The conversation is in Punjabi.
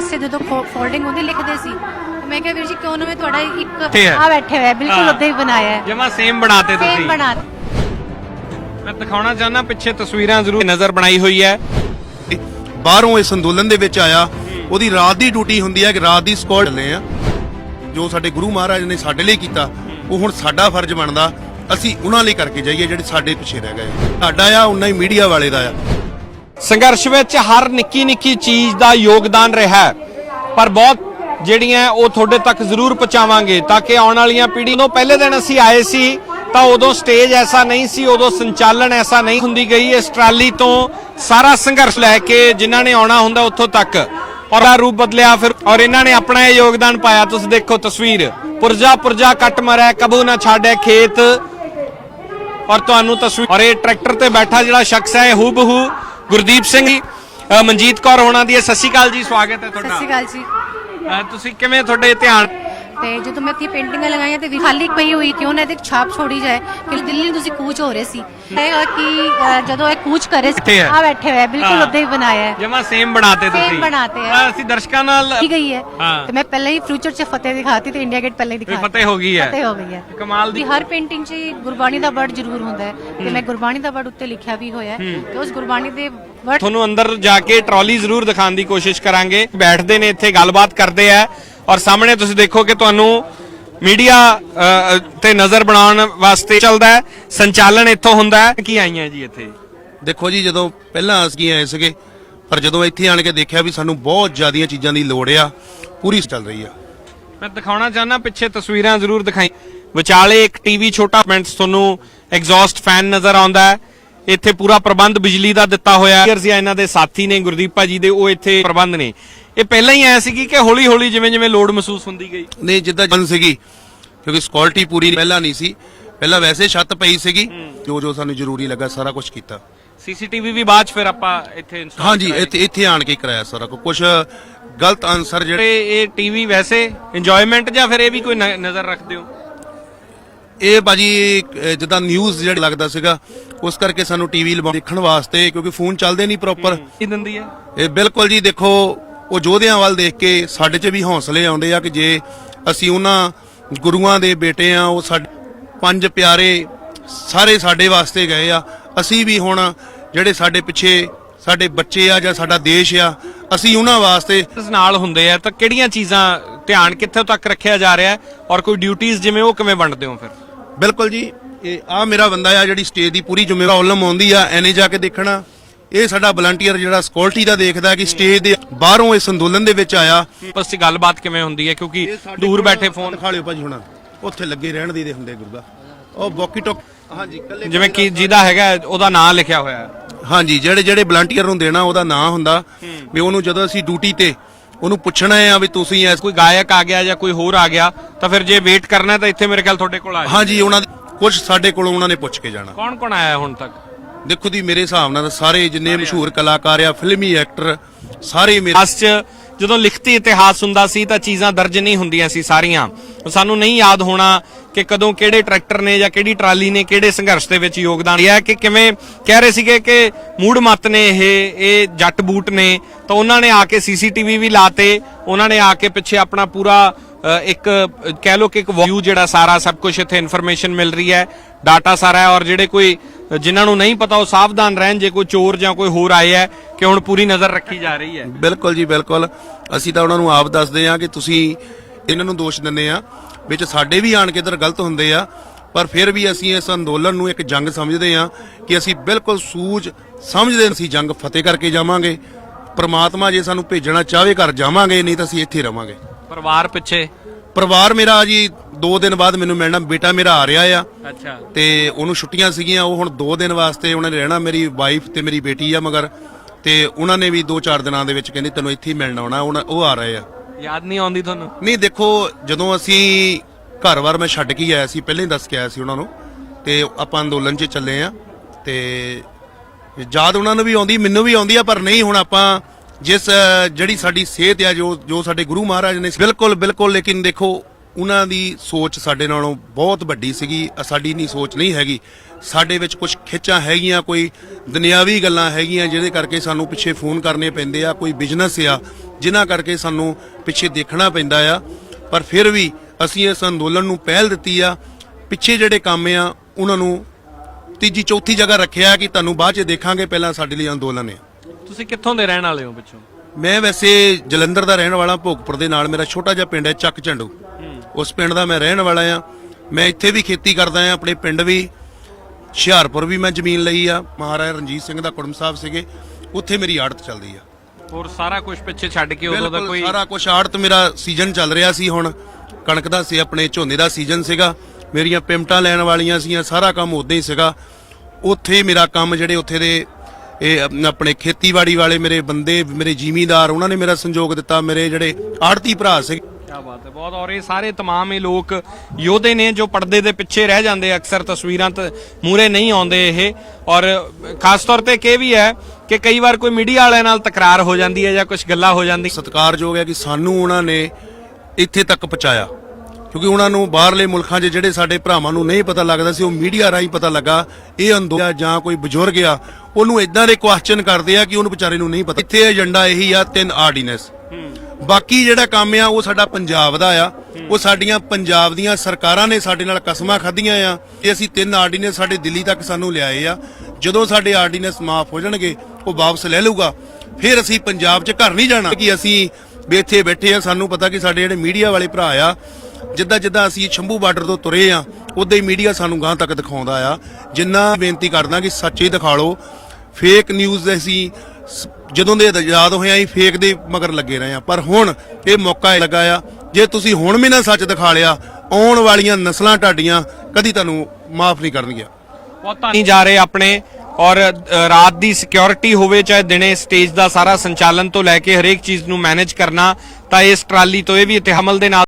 ਪਾਸੇ ਜਦੋਂ ਫੋਲਡਿੰਗ ਹੁੰਦੀ ਲਿਖਦੇ ਸੀ। ਮੈਂ ਕਿਹਾ ਵੀਰ ਜੀ ਕਿਉਂ ਨਾ ਮੈਂ ਤੁਹਾਡਾ ਇੱਕ ਹੈ? ਆ ਬੈਠੇ ਹੋਏ ਆ, ਬਿਲਕੁਲ ਹਾਂ। ਉਦਾਂ ਹੀ ਬਣਾਇਆ ਹੈ। ਜਮਾ ਸੇਮ ਬਣਾਤੇ ਸੇਮ ਤੁਸੀਂ। ਬਣਾ ਮੈਂ ਦਿਖਾਉਣਾ ਚਾਹੁੰਦਾ ਪਿੱਛੇ ਤਸਵੀਰਾਂ ਜ਼ਰੂਰ ਨਜ਼ਰ ਬਣਾਈ ਹੋਈ ਹੈ। ਬਾਹਰੋਂ ਇਸ ਅੰਦੋਲਨ ਦੇ ਵਿੱਚ ਆਇਆ। ਉਹਦੀ ਰਾਤ ਦੀ ਡਿਊਟੀ ਹੁੰਦੀ ਹੈ ਕਿ ਰਾਤ ਦੀ ਸਕੁਆਡ ਚੱਲੇ ਆ ਜੋ ਸਾਡੇ ਗੁਰੂ ਮਹਾਰਾਜ ਨੇ ਸਾਡੇ ਲਈ ਕੀਤਾ ਉਹ ਹੁਣ ਸਾਡਾ ਫਰਜ਼ ਬਣਦਾ। ਅਸੀਂ ਉਹਨਾਂ ਲਈ ਕਰਕੇ ਜਾਈਏ ਜਿਹੜੇ ਸਾਡੇ ਪਿੱਛੇ ਰਹਿ ਗਏ। ਸਾਡਾ ਆ ਉਨਾ ਹੀ ਮੀਡੀਆ ਵਾਲੇ ਦਾ ਆ। ਸੰਘਰਸ਼ ਵਿੱਚ ਹਰ ਨਿੱਕੀ ਨਿੱਕੀ ਚੀਜ਼ ਦਾ ਯੋਗਦਾਨ ਰਿਹਾ ਪਰ ਬਹੁਤ ਜਿਹੜੀਆਂ ਉਹ ਤੁਹਾਡੇ ਤੱਕ ਜ਼ਰੂਰ ਪਹੁੰਚਾਵਾਂਗੇ ਤਾਂ ਕਿ ਆਉਣ ਵਾਲੀਆਂ ਪੀੜ੍ਹੀ ਨੂੰ ਪਹਿਲੇ ਦਿਨ ਅਸੀਂ ਆਏ ਸੀ ਤਾਂ ਉਦੋਂ ਸਟੇਜ ਐਸਾ ਨਹੀਂ ਸੀ, ਉਦੋਂ ਸੰਚਾਲਨ ਐਸਾ ਨਹੀਂ ਹੁੰਦੀ ਗਈ। ਇਸ ਟਰਾਲੀ ਤੋਂ ਸਾਰਾ ਸੰਘਰਸ਼ ਲੈ ਕੇ ਜਿਨ੍ਹਾਂ ਨੇ ਆਉਣਾ ਹੁੰਦਾ ਉੱਥੋਂ ਤੱਕ। ਔਰ ਆ ਰੂਪ ਬਦਲਿਆ ਫਿਰ ਔਰ ਇਹਨਾਂ ਨੇ ਆਪਣਾ ਇਹ ਯੋਗਦਾਨ ਪਾਇਆ। ਤੁਸੀਂ ਦੇਖੋ ਤਸਵੀਰ। ਪੁਰਜਾ ਪੁਰਜਾ ਕੱਟ ਮਰੈ ਕਬੂ ਨਾ ਛਾੜੇ ਖੇਤ। ਔਰ ਤੁਹਾਨੂੰ ਤਸਵੀਰ ਔਰ ਇਹ ਟਰੈਕਟਰ ਤੇ ਬੈਠਾ ਜਿਹੜਾ ਸ਼ਖਸ ਹੈ ਹੂ ਬਹੂ ਗੁਰਦੀਪ ਸਿੰਘ ਜੀ ਅ, ਮਨਜੀਤ ਕੌਰ ਹੋਣਾ ਦੀ ਹੈ। ਸਤਿ ਸ਼੍ਰੀ ਅਕਾਲ ਜੀ ਸਵਾਗਤ ਹੈ ਸਤਿ ਤੁਹਾਡਾ ਸ਼੍ਰੀ ਅਕਾਲ ਜੀ ਅ, ਤੁਸੀਂ ਕਿਵੇਂ ਤੁਹਾਡੇ ਧਿਆਨ ਤੇ ਜਦੋਂ ਮੈਂ ਇੱਥੇ ਪੇਂਟਿੰਗਾਂ ਲਗਾਈਆਂ ਤੇ ਖਾਲੀ ਪਈ ਹੋਈ ਕਿਉਂ ਨਾ ਇਹਦੇ ਇੱਕ ਛਾਪ ਛੋੜੀ ਜਾਏ ਕਿ ਦਿੱਲੀ ਨੂੰ ਤੁਸੀਂ ਕੂਚ ਹੋ ਰਹੇ ਸੀ। ਇਹ ਆ ਕਿ ਅ, ਜਦੋਂ ਇਹ ਕੂਚ ਕਰੇ ਹੈ? ਆ ਬੈਠੇ ਹੋਏ ਆ, ਬਿਲਕੁਲ ਹਾਂ। ਉਦਾਂ ਹੀ ਬਣਾਇਆ ਹੈ। ਜਮਾ ਸੇਮ ਬਣਾਤੇ Same ਤੁਸੀਂ। ਬਣਾਤੇ ਹੈ। ਅਸੀਂ ਦਰਸ਼ਕਾਂ ਨਾਲ ਕੀ ਗਈ ਹੈ। ਹਾਂ। ਤੇ ਮੈਂ ਪਹਿਲਾਂ ਹੀ ਫਿਊਚਰ 'ਚ ਫਤਿਹ ਦਿਖਾਤੀ ਤੇ ਇੰਡੀਆ ਗੇਟ ਪਹਿਲਾਂ ਹੀ ਵੀ ਦਿਖਾਤੀ। ਫਤਿਹ ਹੋ ਗਈ ਹੈ। ਫਤਿਹ ਹੋ ਗਈ ਹੈ। ਕਮਾਲ ਦੀ ਦੀ ਹਰ ਪੇਂਟਿੰਗ 'ਚ ਗੁਰਬਾਣੀ ਦਾ ਵਰਡ ਜ਼ਰੂਰ ਹੁੰਦਾ ਹੈ। ਤੇ ਮੈਂ ਗੁਰਬਾਣੀ ਦਾ ਵਰਡ ਉੱਤੇ ਲਿਖਿਆ ਵੀ ਹੋਇਆ ਹੈ। ਕਿ ਉਸ ਗੁਰਬਾਣੀ ਦੇ ਵਰਡ ਤੁਹਾਨੂੰ ਅੰਦਰ ਜਾ ਕੇ ਟਰਾਲੀ ਜ਼ਰੂਰ ਦਿਖਾਉਣ ਦੀ ਕੋਸ਼ਿਸ਼ ਕਰਾਂਗੇ। ਬੈਠਦੇ ਨੇ ਇੱਥੇ ਗੱਲਬਾਤ ਕਰਦੇ ਆ। ਔਰ ਸਾਹਮਣੇ ਤੁਸੀਂ ਦੇਖੋ ਕਿ ਤੁਹਾਨੂੰ ਮੀਡੀਆ ਤੇ ਨਜ਼ਰ ਬਣਾਉਣ ਵਾਸਤੇ ਚੱਲਦਾ ਹੈ ਸੰਚਾਲਨ ਇੱਥੋਂ ਹੁੰਦਾ ਹੈ। ਕੀ ਆਈਆਂ ਜੀ ਇੱਥੇ? ਦੇਖੋ ਜੀ ਜਦੋਂ ਪਹਿਲਾਂ ਅਸੀਂ ਆਏ ਸੀਗੇ ਪਰ ਜਦੋਂ ਇੱਥੇ ਆਣ ਕੇ ਦੇਖਿਆ ਵੀ ਸਾਨੂੰ ਬਹੁਤ ਜ਼ਿਆਦੀਆਂ ਚੀਜ਼ਾਂ ਦੀ ਲੋੜ ਆ ਪੂਰੀ ਚੱਲ ਰਹੀ ਆ। ਮੈਂ ਦਿਖਾਉਣਾ ਚਾਹੁੰਦਾ ਪਿੱਛੇ ਤਸਵੀਰਾਂ ਜ਼ਰੂਰ ਦਿਖਾਈ। ਵਿਚਾਲੇ ਇੱਕ ਟੀਵੀ ਛੋਟਾ ਪੈਂਟਸ ਤੁਹਾਨੂੰ ਐਗਜ਼ੌਸਟ ਫੈਨ ਨਜ਼ਰ ਆਉਂਦਾ ਹੈ। ਇੱਥੇ ਪੂਰਾ ਪ੍ਰਬੰਧ ਬਿਜਲੀ ਦਾ ਦਿੱਤਾ ਹੋਇਆ ਹੈ। ਜਾਂ ਇਹਨਾਂ ਦੇ ਸਾਥੀ ਨੇ ਗੁਰਦੀਪ ਭਾਜੀ ਦੇ ਉਹ ਇੱਥੇ ਪ੍ਰਬੰਧ ਨੇ। ਇਹ ਪਹਿਲਾਂ ਹੀ ਐ ਸੀ ਕਿ ਹੌਲੀ ਹੌਲੀ ਜਿਵੇਂ ਜਿਵੇਂ ਲੋਡ ਮਹਿਸੂਸ ਹੁੰਦੀ ਗਈ। ਨਹੀਂ ਜਿੱਦਾਂ ਜਨ ਸੀਗੀ ਕਿਉਂਕਿ ਸਕਿਉਰਟੀ ਪੂਰੀ ਪਹਿਲਾਂ ਨਹੀਂ ਸੀ। ਪਹਿਲਾਂ ਵੈਸੇ ਛੱਤ ਪਈ ਸੀਗੀ ਜੋ ਜੋ ਸਾਨੂੰ ਜ਼ਰੂਰੀ ਲੱਗਾ ਸਾਰਾ ਕੁਝ ਕੀਤਾ। ਸੀਸੀਟੀਵੀ ਵੀ ਬਾਅਦ ਫਿਰ ਆਪਾਂ ਇੱਥੇ ਹਾਂਜੀ। ਇੱਥੇ ਇੱਥੇ ਆਣ ਕੇ ਕਰਾਇਆ ਸਾਰਾ ਕੁਝ ਕੁਝ ਗਲਤ ਆਨਸਰ ਜਿਹੜੇ ਇਹ ਟੀਵੀ ਵੈਸੇ ਇੰਜੋਇਮੈਂਟ ਜਾਂ ਫਿਰ ਇਹ ਵੀ ਕੋਈ ਨਜ਼ਰ ਰੱਖਦੇ ਹੋ? ਇਹ ਬਾਜੀ ਅਹ, ਜਿੱਦਾਂ ਨਿਊਜ਼ ਜਿਹੜਾ ਲੱਗਦਾ ਸੀਗਾ ਉਸ ਕਰਕੇ ਸਾਨੂੰ ਟੀਵੀ ਲਵਾ ਦੇਖਣ ਵਾਸਤੇ ਕਿਉਂਕਿ ਫੋਨ ਚੱਲਦੇ ਨਹੀਂ ਪ੍ਰੋਪਰ ਕੀ ਦਿੰਦੀ ਹੈ? ਇਹ ਬਿਲਕੁਲ ਜੀ ਦੇਖੋ ਉਹ ਯੋਧਿਆਂ ਵੱਲ ਦੇਖ ਕੇ ਸਾਡੇ 'ਚ ਵੀ ਹੌਸਲੇ ਆਉਂਦੇ ਆ ਕਿ ਜੇ ਅਸੀਂ ਉਹਨਾਂ ਗੁਰੂਆਂ ਦੇ ਬੇਟੇ ਆ ਉਹ ਸਾਡੇ ਪੰਜ ਪਿਆਰੇ ਸਾਰੇ ਸਾਡੇ ਵਾਸਤੇ ਗਏ ਆ। ਅਸੀਂ ਵੀ ਹੁਣ ਜਿਹੜੇ ਸਾਡੇ ਪਿੱਛੇ ਸਾਡੇ ਬੱਚੇ ਆ ਜਾਂ ਸਾਡਾ ਦੇਸ਼ ਆ ਅਸੀਂ ਉਹਨਾਂ ਵਾਸਤੇ ਨਾਲ ਹੁੰਦੇ ਆ ਤਾਂ ਕਿਹੜੀਆਂ ਚੀਜ਼ਾਂ ਧਿਆਨ ਕਿੱਥੇ ਤੱਕ ਰੱਖਿਆ ਜਾ ਰਿਹਾ ਔਰ ਕੋਈ ਡਿਊਟੀਆਂ ਜਿਵੇਂ ਉਹ ਕਿਵੇਂ ਵੰਡਦੇ ਹੋ ਫਿਰ? ਬਿਲਕੁਲ ਜੀ ਇਹ ਆ ਮੇਰਾ ਬੰਦਾ ਆ ਜਿਹੜੀ ਸਟੇਜ ਦੀ ਪੂਰੀ ਜ਼ਿੰਮੇਵਾਰੀ ਪ੍ਰੋਬਲਮ ਆਉਂਦੀ ਆ ਐਨੇ ਜਾ ਕੇ ਦੇਖਣਾ। ਇਹ ਸਾਡਾ ਵਲੰਟੀਅਰ ਜਿਹੜਾ ਸਕਿਉਰਟੀ ਦਾ ਦੇਖਦਾ ਕਿ ਸਟੇਜ ਦੇ ਬਾਹਰੋਂ ਇਸ ਅੰਦੋਲਨ ਦੇ ਵਿੱਚ ਆਇਆ। ਆਪਸ ਚ ਗੱਲਬਾਤ ਕਿਵੇਂ ਹੁੰਦੀ ਹੈ? ਕਿਉਂਕਿ ਦੂਰ ਬੈਠੇ ਫੋਨ ਦਿਖਾ ਲਿਓ ਭਾਜੀ ਹੁਣ। ਉੱਥੇ ਲੱਗੇ ਰਹਿਣ ਦੀ ਦੇ ਹੁੰਦੇ ਗੁਰਗਾ ਉਹ ਬੋਕੀ ਟੋਕ ਹਾਂਜੀ ਕੱਲੇ ਜਿਵੇਂ ਕਿ ਜਿਹਦਾ ਹੈਗਾ ਉਹਦਾ ਨਾਂ ਲਿਖਿਆ ਹੋਇਆ ਹੈ। ਹਾਂਜੀ ਜਿਹੜੇ ਜਿਹੜੇ ਵਲੰਟੀਅਰ ਨੂੰ ਦੇਣਾ ਉਹਦਾ ਨਾਂ ਹੁੰਦਾ। ਵੀ ਉਹਨੂੰ ਜਦੋਂ ਅਸੀਂ ਡਿਊਟੀ ਤੇ ਉਹਨੂੰ ਪੁੱਛਣਾ ਆ ਵੀ ਤੁਸੀਂ ਇਸ ਕੋਈ ਗਾਇਕ ਆ ਗਿਆ ਜਾਂ ਕੋਈ ਹੋਰ ਆ ਗਿਆ ਤਾਂ ਫਿਰ ਜੇ ਵੇਟ ਕਰਨਾ ਤਾਂ ਇੱਥੇ ਮੇਰੇ ਖਿਆਲ ਤੁਹਾਡੇ ਕੋਲ ਆ ਜਾਓ। ਹਾਂਜੀ ਉਹਨਾਂ ਦੇ ਕੁਝ ਸਾਡੇ ਕੋਲੋਂ ਉਹਨਾਂ ਨੇ ਪੁੱਛ ਕੇ ਜਾਣਾ ਕੌਣ ਕੌਣ ਆਇਆ ਹੁਣ ਤੱਕ ਦੇਖੋ ਦੀ ਮੇਰੇ ਹਿਸਾਬ ਨਾਲ ਤਾਂ ਸਾਰੇ ਜਿੰਨੇ ਮਸ਼ਹੂਰ ਕਲਾਕਾਰ ਆ ਫਿਲਮੀ ਐਕਟਰ ਸਾਰੇ ਮੇਰੇ 'ਚ ਜਦੋਂ ਲਿਖਤੀ ਇਤਿਹਾਸ ਹੁੰਦਾ ਸੀ ਤਾਂ ਚੀਜ਼ਾਂ ਦਰਜ ਨਹੀਂ ਹੁੰਦੀਆਂ ਸੀ ਸਾਰੀਆਂ। ਸਾਨੂੰ ਨਹੀਂ ਯਾਦ ਹੋਣਾ ਕਿ ਕਦੋਂ ਕਿਹੜੇ ਟਰੈਕਟਰ ਨੇ ਜਾਂ ਕਿਹੜੀ ਟਰਾਲੀ ਨੇ ਕਿਹੜੇ ਸੰਘਰਸ਼ ਦੇ ਵਿੱਚ ਯੋਗਦਾਨ ਦਿਆ ਕਿ ਕਿਵੇਂ ਕਹਿ ਰਹੇ ਸੀਗੇ ਕਿ ਮੂੜ ਮੱਤ ਨੇ ਇਹ ਇਹ ਜੱਟ ਬੂਟ ਨੇ, ਤਾਂ ਉਹਨਾਂ ਨੇ ਆ ਕੇ ਸੀਸੀਟੀਵੀ ਵੀ ਲਾਤੇ, ਉਹਨਾਂ ਨੇ ਆ ਕੇ ਪਿੱਛੇ ਆਪਣਾ ਪੂਰਾ ਇੱਕ ਕਹਿ ਲੋ ਕਿ ਇੱਕ ਵਿਊ ਜਿਹੜਾ ਸਾਰਾ ਸਭ ਕੁਝ ਇੱਥੇ ਇਨਫੋਰਮੇਸ਼ਨ ਮਿਲ ਰਹੀ ਹੈ ਡਾਟਾ ਸਾਰਾ ਹੈ ਔਰ ਜਿਹੜੇ ਕੋਈ ਜਿਨ੍ਹਾਂ ਨੂੰ ਨਹੀਂ ਪਤਾ ਉਹ ਸਾਵਧਾਨ ਰਹਿਣ ਜੇ ਕੋਈ ਚੋਰ ਜਾਂ ਕੋਈ ਹੋਰ ਆਏ ਹੈ ਕਿ ਹੁਣ ਪੂਰੀ ਨਜ਼ਰ ਰੱਖੀ ਜਾ ਰਹੀ ਹੈ। ਬਿਲਕੁਲ ਜੀ ਬਿਲਕੁਲ। ਅਸੀਂ ਤਾਂ ਉਹਨਾਂ ਨੂੰ ਆਪ ਦੱਸਦੇ ਆ ਕਿ ਤੁਸੀਂ ਇਹਨਾਂ ਨੂੰ ਦੋਸ਼ ਦਿੰਦੇ ਆ ਵਿੱਚ ਸਾਡੇ ਵੀ ਆਣ ਕੇ ਇਧਰ ਗਲਤ ਹੁੰਦੇ ਆ ਪਰ ਫਿਰ ਵੀ ਅਸੀਂ ਇਸ ਅੰਦੋਲਨ ਨੂੰ ਇੱਕ ਜੰਗ ਸਮਝਦੇ ਆ ਕਿ ਅਸੀਂ ਬਿਲਕੁਲ ਸੂਝ ਸਮਝਦੇ ਹਾਂ ਅਸੀਂ ਜੰਗ ਫਤਿਹ ਕਰਕੇ ਜਾਵਾਂਗੇ। ਪ੍ਰਮਾਤਮਾ ਜੇ ਸਾਨੂੰ ਭੇਜਣਾ ਚਾਹਵੇ ਘਰ ਜਾਵਾਂਗੇ ਨਹੀਂ ਤਾਂ ਅਸੀਂ ਇੱਥੇ ਰਵਾਂਗੇ। ਪਰਿਵਾਰ ਪਿੱਛੇ ਪਰਿਵਾਰ ਮੇਰਾ ਜੀ 2 ਦਿਨ ਬਾਅਦ ਮੈਨੂੰ ਮਿਲਣਾ ਬੇਟਾ ਮੇਰਾ ਆ ਰਿਹਾ ਆ। ਅੱਛਾ। ਤੇ ਉਹਨੂੰ ਛੁੱਟੀਆਂ ਸੀਗੀਆਂ ਉਹ ਹੁਣ 2 ਦਿਨ ਵਾਸਤੇ ਉਹਨਾਂ ਨੇ ਰਹਿਣਾ ਮੇਰੀ ਵਾਈਫ ਤੇ ਮੇਰੀ ਬੇਟੀ ਆ ਮਗਰ। ਤੇ ਉਹਨਾਂ ਨੇ ਵੀ 2-4 ਦਿਨਾਂ ਦੇ ਵਿੱਚ ਕਹਿੰਦੇ ਤੈਨੂੰ ਇੱਥੇ ਹੀ ਮਿਲਣ ਆਉਣਾ ਉਹ ਆ ਰਹੇ ਆ। ਯਾਦ ਨਹੀਂ ਆਉਂਦੀ ਤੁਹਾਨੂੰ? ਨਹੀਂ ਦੇਖੋ ਜਦੋਂ ਅਸੀਂ ਘਰ-ਬਾਰ ਮੈਂ ਛੱਡ ਕੇ ਆਇਆ ਸੀ ਪਹਿਲਾਂ ਹੀ ਦੱਸ ਕੇ ਆਇਆ ਸੀ ਉਹਨਾਂ ਨੂੰ। ਤੇ ਆਪਾਂ ਅੰਦੋਲਨ 'ਚ ਚੱਲੇ ਆ। ਤੇ ਯਾਦ ਉਹਨਾਂ ਨੂੰ ਵੀ ਆਉਂਦੀ ਮੈਨੂੰ ਵੀ ਆਉਂਦੀ ਆ ਪਰ ਨਹੀਂ ਹੁਣ ਆਪਾਂ ਜਿਸ ਜਿਹੜੀ ਸਾਡੀ ਸਿਹਤ ਆ, ਜੋ ਜੋ ਸਾਡੇ ਗੁਰੂ ਮਹਾਰਾਜ ਨੇ ਬਿਲਕੁਲ ਬਿਲਕੁਲ, ਲੇਕਿਨ ਦੇਖੋ, ਉਹਨਾਂ ਦੀ ਸੋਚ ਸਾਡੇ ਨਾਲੋਂ ਬਹੁਤ ਵੱਡੀ ਸੀਗੀ। ਸਾਡੀ ਨਹੀਂ ਸੋਚ ਨਹੀਂ ਹੈਗੀ। ਸਾਡੇ ਵਿੱਚ ਕੁਝ ਖਿੱਚਾਂ ਹੈਗੀਆਂ, ਕੋਈ ਦੁਨਿਆਵੀ ਗੱਲਾਂ ਹੈਗੀਆਂ, ਜਿਹਦੇ ਕਰਕੇ ਸਾਨੂੰ ਪਿੱਛੇ ਫੋਨ ਕਰਨੇ ਪੈਂਦੇ ਆ, ਕੋਈ ਬਿਜ਼ਨਸ ਆ, ਜਿਨ੍ਹਾਂ ਕਰਕੇ ਸਾਨੂੰ ਪਿੱਛੇ ਦੇਖਣਾ ਪੈਂਦਾ ਆ। ਪਰ ਫਿਰ ਵੀ ਅਸੀਂ ਇਸ ਅੰਦੋਲਨ ਨੂੰ ਪਹਿਲ ਦਿੱਤੀ ਆ। ਪਿੱਛੇ ਜਿਹੜੇ ਕੰਮ ਆ, ਉਹਨਾਂ ਨੂੰ ਤੀਜੀ, ਚੌਥੀ ਜਗ੍ਹਾ ਰੱਖਿਆ ਕਿ ਤੁਹਾਨੂੰ ਬਾਅਦ ਚ ਦੇਖਾਂਗੇ, ਪਹਿਲਾਂ ਸਾਡੇ ਲਈ ਅੰਦੋਲਨ ਹੈ ਤੁਸੀਂ ਕਿੱਥੋਂ ਦੇ ਰਹਿਣ ਵਾਲੇ ਹੋ ਪਿੱਛੋਂ? ਮੈਂ ਵੈਸੇ ਜਲੰਧਰ ਦਾ ਰਹਿਣ ਵਾਲਾ ਭੋਗਪੁਰ ਦੇ ਨਾਲ ਮੇਰਾ ਛੋਟਾ ਜਿਹਾ ਪਿੰਡ ਹੈ ਚੱਕ ਝੰਡੂ। ਉਸ ਪਿੰਡ ਦਾ ਮੈਂ ਰਹਿਣ ਵਾਲਾ ਆ ਮੈਂ ਇੱਥੇ ਵੀ ਖੇਤੀ ਕਰਦਾ ਆ ਆਪਣੇ ਪਿੰਡ ਵੀ। ਹੁਸ਼ਿਆਰਪੁਰ ਵੀ ਮੈਂ ਜ਼ਮੀਨ ਲਈ ਆ। ਮਹਾਰਾਜਾ ਰਣਜੀਤ ਸਿੰਘ ਦਾ ਕੁੜਮ ਸਾਹਿਬ ਸੀਗੇ। ਉੱਥੇ ਮੇਰੀ ਆੜਤ ਚੱਲਦੀ ਆ। ਹੋਰ ਸਾਰਾ ਕੁਝ ਪਿੱਛੇ ਛੱਡ ਕੇ ਉਦੋਂ ਦਾ ਕੋਈ ਸਾਰਾ ਕੁਝ ਆੜਤ ਮੇਰਾ ਸੀਜ਼ਨ ਚੱਲ ਰਿਹਾ ਸੀ ਹੁਣ। ਕਣਕ ਦਾ ਸੀ ਆਪਣੇ ਝੋਨੇ ਦਾ ਸੀਜ਼ਨ ਸੀਗਾ। ਮੇਰੀਆਂ ਪਿਮਟਾਂ ਲੈਣ ਵਾਲੀਆਂ ਸੀਆਂ ਸਾਰਾ ਕੰਮ ਉਦਾਂ ਹੀ ਸੀਗਾ। ਉੱਥੇ ਮੇਰਾ ਕੰਮ ਜਿਹੜੇ ਉੱਥੇ ਦੇ ਇਹ ਅਪ- ਆਪਣੇ ਖੇਤੀਬਾੜੀ ਵਾਲੇ ਮੇਰੇ ਬੰਦੇ ਮੇਰੇ ਜ਼ਿਮੀਂਦਾਰ ਉਹਨਾਂ ਨੇ ਮੇਰਾ ਸੰਯੋਗ ਦਿੱਤਾ ਮੇਰੇ ਜਿਹੜੇ ਆੜਤੀ ਭਰਾ ਸੀ ਕੀ ਬਾਤ ਹੈ ਬਹੁਤ ਔਰ ਇਹ ਸਾਰੇ तमाम ਇਹ ਲੋਕ ਯੋਧੇ ਨੇ ਜੋ ਪਰਦੇ ਦੇ ਪਿੱਛੇ ਰਹਿ ਜਾਂਦੇ ਆ, ਅਕਸਰ ਤਸਵੀਰਾਂ ਤੇ ਮੂਰੇ ਨਹੀਂ ਆਉਂਦੇ ਇਹ ਔਰ ਖਾਸ ਤੌਰ ਤੇ ਕਿ ਵੀ ਹੈ ਕਿ ਕਈ ਵਾਰ ਕੋਈ ਮੀਡੀਆ ਵਾਲਿਆਂ ਨਾਲ ਤਕਰਾਰ ਹੋ ਜਾਂਦੀ ਹੈ ਜਾਂ ਕੁਝ ਗੱਲਾਂ ਹੋ ਜਾਂਦੀ ਸਤਿਕਾਰਯੋਗ ਹੈ ਕਿ ਸਾਨੂੰ ਉਹਨਾਂ ਨੇ ਇੱਥੇ ਤੱਕ ਪਹੁੰਚਾਇਆ ਕਿਉਂਕਿ ਉਹਨਾਂ ਨੂੰ ਬਾਹਰਲੇ ਮੁਲਕਾਂ 'ਚ ਜਿਹੜੇ ਸਾਡੇ ਭਰਾਵਾਂ ਨੂੰ ਨਹੀਂ ਪਤਾ ਲੱਗਦਾ ਸੀ, ਉਹ ਮੀਡੀਆ ਰਾਹੀਂ ਪਤਾ ਲੱਗਾ, ਇਹ ਅੰਦੋਲਨ ਜਾਂ ਕੋਈ ਬਜ਼ੁਰਗ ਆ, ਉਹਨੂੰ ਇਦਾਂ ਦੇ ਕੁਐਸਚਨ ਕਰਦੇ ਆ ਕਿ ਉਹਨੂੰ ਵਿਚਾਰੇ ਨੂੰ ਨਹੀਂ ਪਤਾ। ਇੱਥੇ ਏਜੰਡਾ ਇਹੀ ਆ, ਤਿੰਨ ਆਰਡੀਨੈਂਸ। ਬਾਕੀ ਜਿਹੜਾ ਕੰਮ ਆ, ਉਹ ਸਾਡਾ ਪੰਜਾਬ ਦਾ ਆ। ਉਹ ਸਾਡੀਆਂ ਪੰਜਾਬ ਦੀਆਂ ਸਰਕਾਰਾਂ ਨੇ ਸਾਡੇ ਨਾਲ ਕਸਮਾਂ ਖਾਧੀਆਂ ਆ। ਕਿ ਅਸੀਂ ਤਿੰਨ ਆਰਡੀਨੈਂਸ ਸਾਡੇ ਦਿੱਲੀ ਤੱਕ ਸਾਨੂੰ ਲਿਆਏ ਆ। ਜਦੋਂ ਸਾਡੇ ਆਰਡੀਨੈਂਸ ਮਾਫ ਹੋ ਜਾਣਗੇ, ਉਹ ਵਾਪਸ ਲੈ ਲਊਗਾ। ਫਿਰ ਅਸੀਂ ਪੰਜਾਬ 'ਚ ਘਰ ਨਹੀਂ ਜਾਣਾ। ਕਿ ਅਸੀਂ ਇੱਥੇ ਬੈਠੇ ਆ, ਸਾਨੂੰ ਪਤਾ ਕਿ ਸਾਡੇ ਜਿਹੜੇ ਮੀਡੀਆ ਵਾਲੇ ਭਰਾ ਆ ਜਿੱਦਾਂ ਜਿੱਦਾਂ ਅਸੀਂ ਸ਼ੰਭੂ ਬਾਰਡਰ ਤੋਂ ਤੁਰੇ ਆ, ਉਦਾਂ ਹੀ ਮੀਡੀਆ ਸਾਨੂੰ ਗਾਂ ਤੱਕ ਦਿਖਾਉਂਦਾ ਆ। ਜਿੰਨਾ ਬੇਨਤੀ ਕਰਦਾ ਕਿ ਸੱਚ ਦਿਖਾ ਲਓ। ਫੇਕ ਨਿਊਜ਼ ਅਸੀਂ ਜਦੋਂ ਦੇ ਆਜ਼ਾਦ ਹੋਏ ਆ ਫੇਕ ਦੇ ਮਗਰ ਲੱਗੇ ਰਹੇ ਆ। ਪਰ ਹੁਣ ਇਹ ਮੌਕਾ ਲੱਗਾ ਆ। ਜੇ ਤੁਸੀਂ ਹੁਣ ਵੀ ਨਾ ਸੱਚ ਦਿਖਾ ਲਿਆ, ਆਉਣ ਵਾਲੀਆਂ ਨਸਲਾਂ ਢਾਡੀਆਂ ਕਦੀ ਤੁਹਾਨੂੰ ਮਾਫ ਨਹੀਂ ਕਰਨਗੀਆਂ। ਬਹੁਤ ਨਹੀਂ ਜਾ ਰਹੇ ਆਪਣੇ ਔਰ ਰਾਤ ਦੀ ਸਿਕਿਉਰਿਟੀ ਹੋਵੇ, ਚਾਹੇ ਦਿਨੇ ਸਟੇਜ ਦਾ ਸਾਰਾ ਸੰਚਾਲਨ ਤੋਂ ਲੈ ਕੇ ਹਰੇਕ ਚੀਜ਼ ਨੂੰ ਮੈਨੇਜ ਕਰਨਾ, ਤਾਂ ਇਸ ਟਰਾਲੀ ਤੋਂ ਇਹ ਵੀ ਇਤਿਹਾਮਲ ਦੇ ਨਾਲ